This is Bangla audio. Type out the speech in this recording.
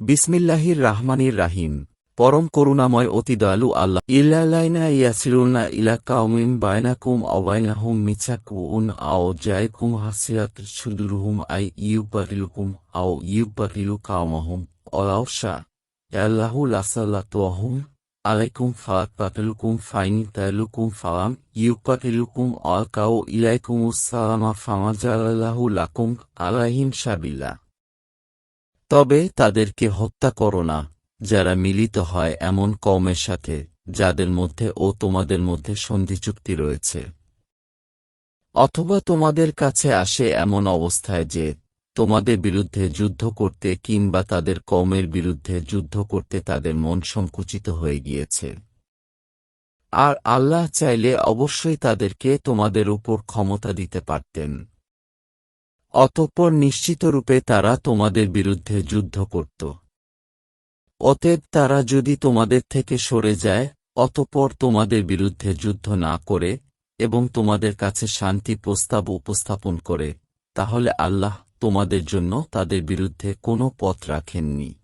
বিসমিল্লাহির রাহমানির রাহিম। পরম করুণাময় অতি দয়ালু আল্লাহ। ইল্লালাইনা ইয়াসিরুনা ইলা কাউমিন বাইনাকুম অবাইনাহুম মিছাকুন আও জায়কুম হাসিরাত সুদুরহুম আই ইউবারিলুকুম আও ইউবারিলু কাউমাহুম অলাউশা আল্লাহু লাসাল্লাতুহুম আলাইকুম ফাতালুকুম ফাইন তালুকুম ফালাম ইউকাতিলুকুম অলকাও ইলাইকুমুস সালামা ফামাজালাল্লাহু লাকুম আলাইহিম সাবিলা। তবে তাদেরকে হত্যা করো না, যারা মিলিত হয় এমন কমের সাথে, যাদের মধ্যে ও তোমাদের মধ্যে সন্ধি চুক্তি রয়েছে। অথবা তোমাদের কাছে আসে এমন অবস্থায় যে, তোমাদের বিরুদ্ধে যুদ্ধ করতে কিংবা তাদের কওমের বিরুদ্ধে যুদ্ধ করতে তাদের মন সংকুচিত হয়ে গিয়েছে। আর আল্লাহ চাইলে অবশ্যই তাদেরকে তোমাদের উপর ক্ষমতা দিতে পারতেন। অতঃপর নিশ্চিতরূপে তারা তোমাদের বিরুদ্ধে যুদ্ধ করত। অতএব তারা যদি তোমাদের থেকে সরে যায়, অতঃপর তোমাদের বিরুদ্ধে যুদ্ধ না করে এবং তোমাদের কাছে শান্তি প্রস্তাব উপস্থাপন করে, তাহলে আল্লাহ তোমাদের জন্য তাদের বিরুদ্ধে কোনো পথ রাখেননি।